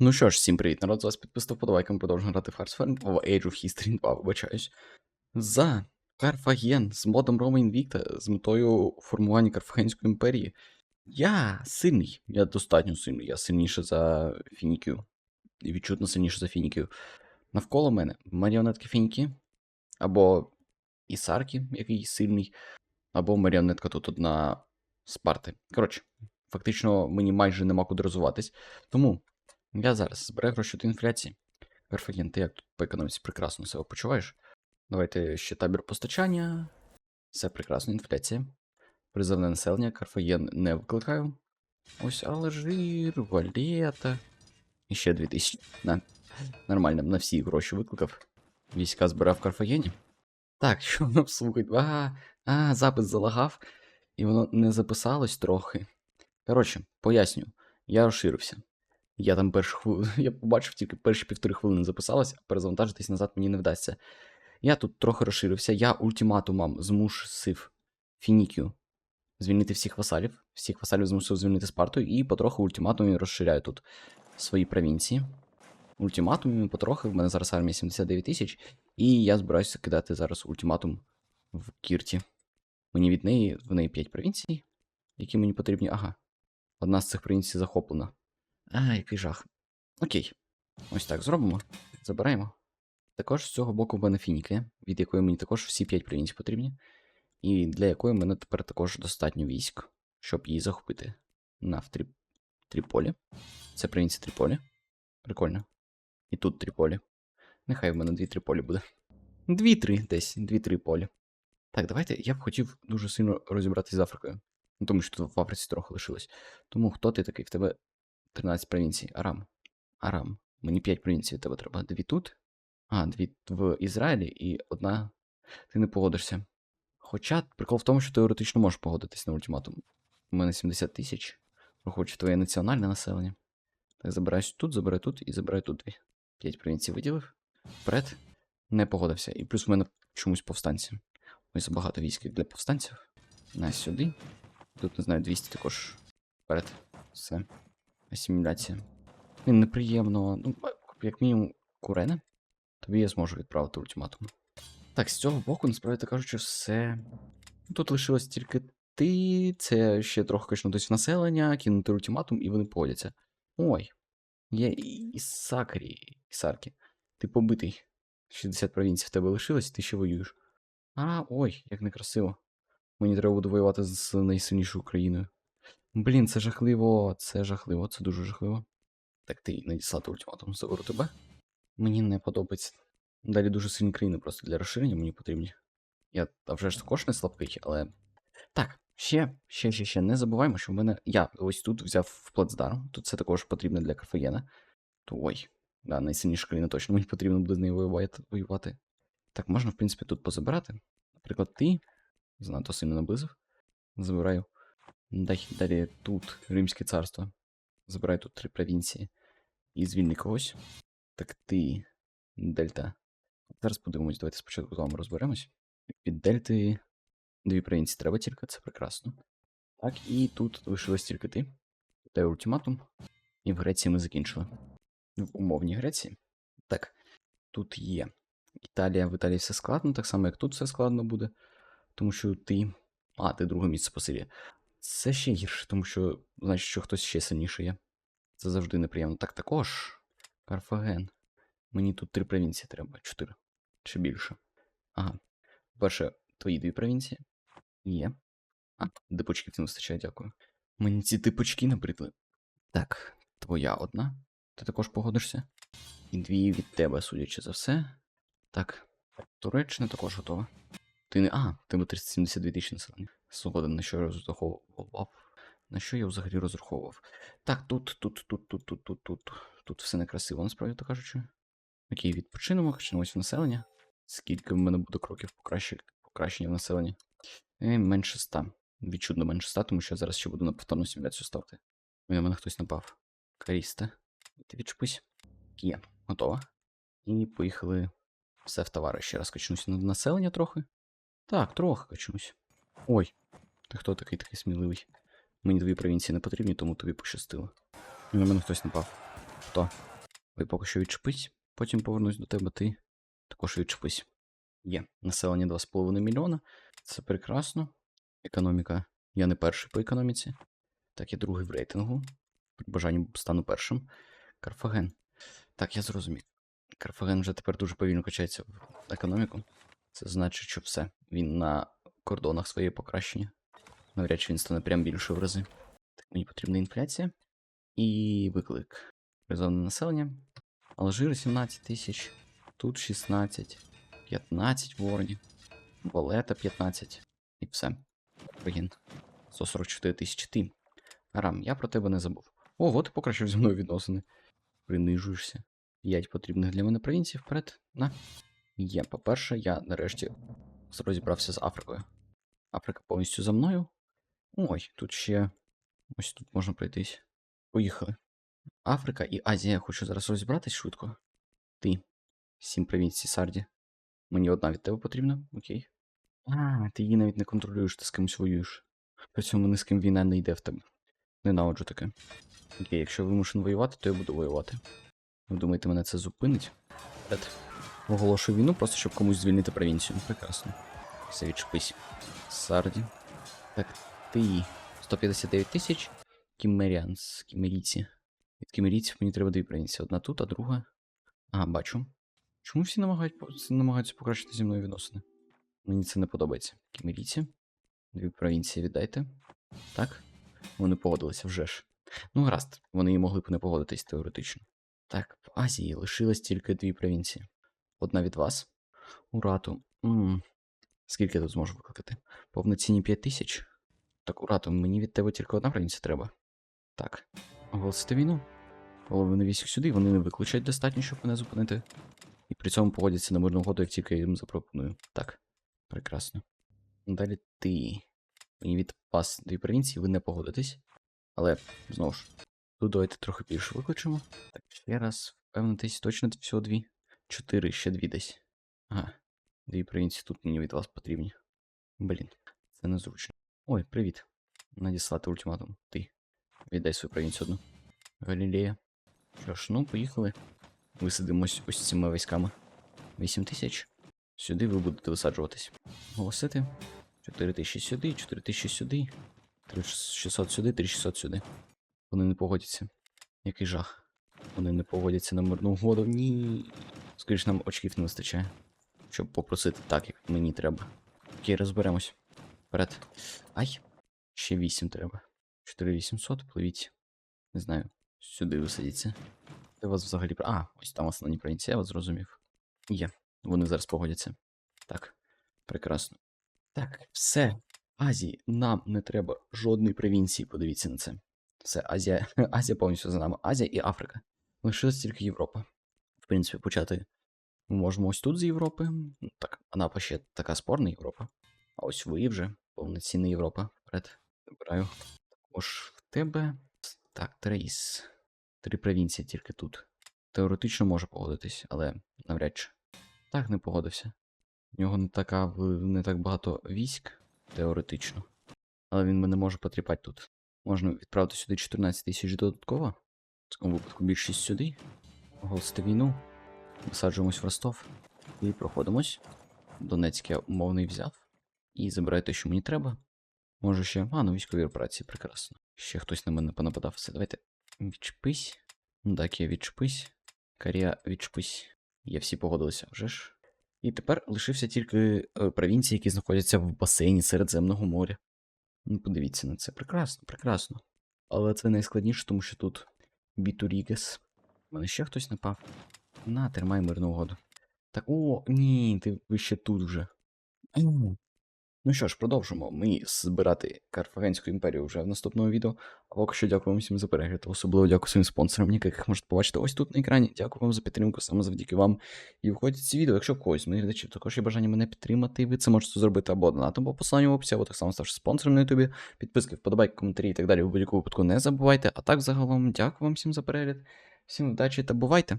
Ну що ж, всім привіт, народ, з вас підписав подавайка, ми продовжуємо грати в Hearthstone в Age of History 2, вибачаюсь. За Карфаген з модом Рома Invicta, з метою формування Карфагенської імперії. Я сильний, я достатньо сильний, я сильніше за Фінікію. І відчутно сильніше за Фінікію. Навколо мене маріонетки Фініки, або Ісарки, який сильний, або маріонетка тут одна Спарти. Коротше, фактично мені майже нема куди розвиватись. Тому я зараз збираю гроші до інфляції. Карфаген, ти як тут по економіці прекрасно себе почуваєш? Давайте ще табір постачання. Все прекрасно, інфляція. Призовне населення, Карфаген не викликаю. Ось Алжир, Валета. І ще 2000. На. Нормально, на всі гроші викликав. Війська збирав в Карфагені. Так, що нам слухать? А, а, запис залагав, і воно не записалось трохи. Коротше, поясню, я розширився. Я там першу хвилину, я побачив тільки перші півтори хвилини записалось, а перезавантажитись назад мені не вдасться. Я тут трохи розширився, я ультиматумом змусив Фінікію звільнити всіх васалів, всіх васалів змусив звільнити Спарту, і потроху ультиматумом розширяю тут свої провінції. Ультиматумами потрохи, в мене зараз армія 79 тисяч, і я збираюся кидати зараз ультиматум в Кірті. Мені від неї, в неї 5 провінцій, які мені потрібні. Ага. Одна з цих провінцій захоплена. А, який жах. Окей. Ось так зробимо. Забираємо. Також з цього боку в мене фініки, від якої мені також всі 5 провінцій потрібні. І для якої мене тепер також достатньо військ, щоб її захопити. На в Трі... Тріполі. Це провінція Тріполі. Прикольно. І тут Тріполі. Нехай в мене дві Тріполі буде. Дві-три десь, дві-три полі. Так, давайте. Я б хотів дуже сильно розібратися з Африкою. Ну, тому що тут в Африці трохи лишилось. Тому хто ти такий? В тебе 13 провінцій. Арам. Арам. Мені 5 провінцій від тебе треба. Дві тут. А, дві в Ізраїлі і одна. Ти не погодишся. Хоча прикол в тому, що теоретично можеш погодитись на ультиматум. У мене 70 тисяч. Враховуючи твоє національне населення. Так, забираюсь тут, забираю тут і забираю тут дві. 5 провінцій виділив. Вперед. Не погодився. І плюс в мене чомусь повстанці. Ось забагато військ для повстанців. На сюди. Тут, не знаю, 200 також. Вперед. Все. Асиміляція. Блін, неприємно. Ну, як мінімум, курене. Тобі я зможу відправити ультиматум. Так, з цього боку, насправді кажучи, все. Ну, Тут лишилось тільки ти. Це ще трохи качнутись населення, кинути ультиматум, і вони погодяться. Ой. Є і- Ісакарі. Ісарки. Ти побитий. 60 провінцій в тебе лишилось, і ти ще воюєш. А, ой, як некрасиво. Мені треба буде воювати з найсильнішою країною. Блін, це жахливо, це жахливо, це дуже жахливо. Так ти надіслати ультиматум заберу тебе. Мені не подобається. Далі дуже сильні країни просто для розширення мені потрібні. Я а вже ж також не слабкий, але. Так, ще, ще, ще, ще. Не забуваємо, що в мене. Я ось тут взяв в плацдарм. Тут це також потрібно для Карфагена. То ой, да, найсильніша країна точно мені потрібно буде з нею воювати-. Так, можна, в принципі, тут позабирати. Наприклад, ти занадто сильно наблизив. Забираю. Дай- Далі тут Римське царство. Забираю тут три провінції. І звільни когось. Так ти. Дельта. Зараз подивимось, давайте спочатку з вами розберемось. Від дельти дві провінції треба тільки, це прекрасно. Так, і тут лишилось тільки ти. Дай ультиматум. І в Греції ми закінчили. В умовній Греції. Так, тут є. Італія, в Італії все складно, так само, як тут все складно буде. Тому що ти. А, ти друге місце по силі. Це ще гірше, тому що, значить, що хтось ще сильніший є. Це завжди неприємно. Так також. Карфаген. Мені тут три провінції треба. Чотири. Чи більше. Ага. Перше, твої дві провінції. Є. А, дипочків не вистачає, дякую. Мені ці типочки набридли. Так, твоя одна. Ти також погодишся? І дві від тебе, судячи за все. Так, Туреччина також готова. Ти не. А, тебе 372 тисячі населення. Згоден, на що я розраховував. На що я взагалі розраховував? Так, тут, тут, тут, тут, тут, тут, тут. Тут все некрасиво, насправді так кажучи. Окей, відпочинемо, качнемось в населення. Скільки в мене буде кроків покращення, в населенні? Е, менше 100. Відчутно менше 100, тому що я зараз ще буду на повторну симуляцію ставити. На мене хтось напав. Каріста. Ти відчепись. Є, готова. І поїхали. Все в товари. Ще раз качнуся на населення трохи. Так, трохи качнусь. Ой, ти хто такий такий сміливий? Мені дві провінції не потрібні, тому тобі пощастило. На мене хтось напав. Хто? Ви поки що відчепись, потім повернусь до тебе, ти також відчепись. Є. Населення 2,5 мільйона. Це прекрасно. Економіка. Я не перший по економіці. Так, я другий в рейтингу. При бажанні стану першим. Карфаген. Так, я зрозумів. Карфаген вже тепер дуже повільно качається в економіку. Це значить, що все. Він на кордонах своєї покращення. Навряд чи він стане прям більше в рази. Так, мені потрібна інфляція. І виклик. Призовне населення. Алжир 17 тисяч. Тут 16. 15 воронів. Валета 15. І все. Пригін. 144 тисячі ти. Арам, я про тебе не забув. Ого, ти покращив зі мною відносини. Принижуєшся. 5 потрібних для мене провінцій вперед. На. Є, по-перше, я нарешті розібрався з Африкою. Африка повністю за мною. Ой, тут ще. Ось тут можна пройтись. Поїхали. Африка і Азія. Я хочу зараз розібратись швидко. Ти. Сім провінцій Сарді. Мені одна від тебе потрібна, окей. А, ти її навіть не контролюєш, ти з кимось воюєш. При цьому ні з ким війна не йде в тебе. Ненавиджу таке. Окей, якщо вимушен воювати, то я буду воювати. Ви думаєте, мене це зупинить? Оголошую війну, просто щоб комусь звільнити провінцію. Прекрасно. Все відчепись. Сарді. Так, ти. 159 тисяч. Кімеріанс. Кімерійці. Від кімерійців мені треба дві провінції. Одна тут, а друга. Ага, бачу. Чому всі намагають, намагаються покращити зі мною відносини? Мені це не подобається. Кімерійці. Дві провінції віддайте. Так. Вони погодилися вже ж. Ну, гаразд, вони і могли б не погодитись теоретично. Так, в Азії лишилось тільки дві провінції. Одна від вас. Урату. Скільки я тут зможу викликати? Повноцінні 5 тисяч? Так, Урату, мені від тебе тільки одна провінція треба. Так. Оголосити війну. Половину військ сюди, вони не виключать достатньо, щоб мене зупинити. І при цьому погодяться на мирну угоду, як тільки я їм запропоную. Так, прекрасно. Далі ти. Мені від вас дві провінції, ви не погодитесь. Але, знову ж, тут давайте трохи більше викличемо. Так, ще раз, впевнитись, точно всього дві. Чотири, ще дві десь. Ага. Дві провінції тут мені від вас потрібні. Блін, це незручно. Ой, привіт. Надіслати ультиматум. Ти. Віддай свою провінцію одну. Галілея. Що ж, ну, поїхали. Висадимось ось цими військами. 8 тисяч. Сюди ви будете висаджуватись. Голосити. 4 тисячі сюди, 4 тисячі сюди. 3600 сюди, 3600 сюди. Вони не погодяться. Який жах. Вони не погодяться на мирну угоду. Ні. Скоріше нам очків не вистачає. Щоб попросити так, як мені треба. Окей, розберемось. Вперед. Ай. Ще 8 треба. 4800, пливіть. Не знаю. Сюди висадіться. Де вас взагалі. А, ось там основні провінції, я вас зрозумів. Є. Вони зараз погодяться. Так. Прекрасно. Так, все. Азії, нам не треба жодної провінції, подивіться на це. Все, Азія, Азія повністю за нами. Азія і Африка. Лишилась тільки Європа. В принципі, почати ми можемо ось тут з Європи. Ну, Так, Анапа ще така спорна Європа. А ось ви вже повноцінна Європа. Вперед. Вибираю. Також в тебе. Так, Трейс. Три провінції тільки тут. Теоретично може погодитись, але навряд чи. Так, не погодився. В нього не, така, не так багато військ, теоретично. Але він мене може потріпати тут. Можна відправити сюди 14 тисяч додатково. В цьому випадку більшість сюди. Оголосити війну. Висаджуємось в Ростов. І проходимось. Донецьк я умовний взяв. І забираю те, що мені треба. Може ще. А, ну військові операції, прекрасно. Ще хтось на мене понападав. Все, давайте. Відчепись. Так, я відчепись. Карія, відчепись. Є, всі погодилися вже ж. І тепер лишився тільки е, провінції, які знаходяться в басейні Середземного моря. Ну, подивіться на це. Прекрасно, прекрасно. Але це найскладніше, тому що тут Бітурігес. У мене ще хтось напав. На, тримай мирну угоду. Так, о, ні, ти ви ще тут вже. Ну що ж, продовжимо ми збирати Карфагенську імперію вже в наступному відео. А поки що дякую вам всім за перегляд. Особливо дякую своїм спонсорам, яких можете побачити ось тут на екрані. Дякую вам за підтримку, саме завдяки вам. І виходять ці відео, якщо когось з моїх глядачів також є бажання мене підтримати, ви це можете зробити або донатом по посиланню в описі, або так само ставши спонсором на ютубі. Підписки, вподобайки, коментарі і так далі. У будь-якому випадку не забувайте. А так загалом, дякую вам всім за перегляд. Всім удачі та бувайте!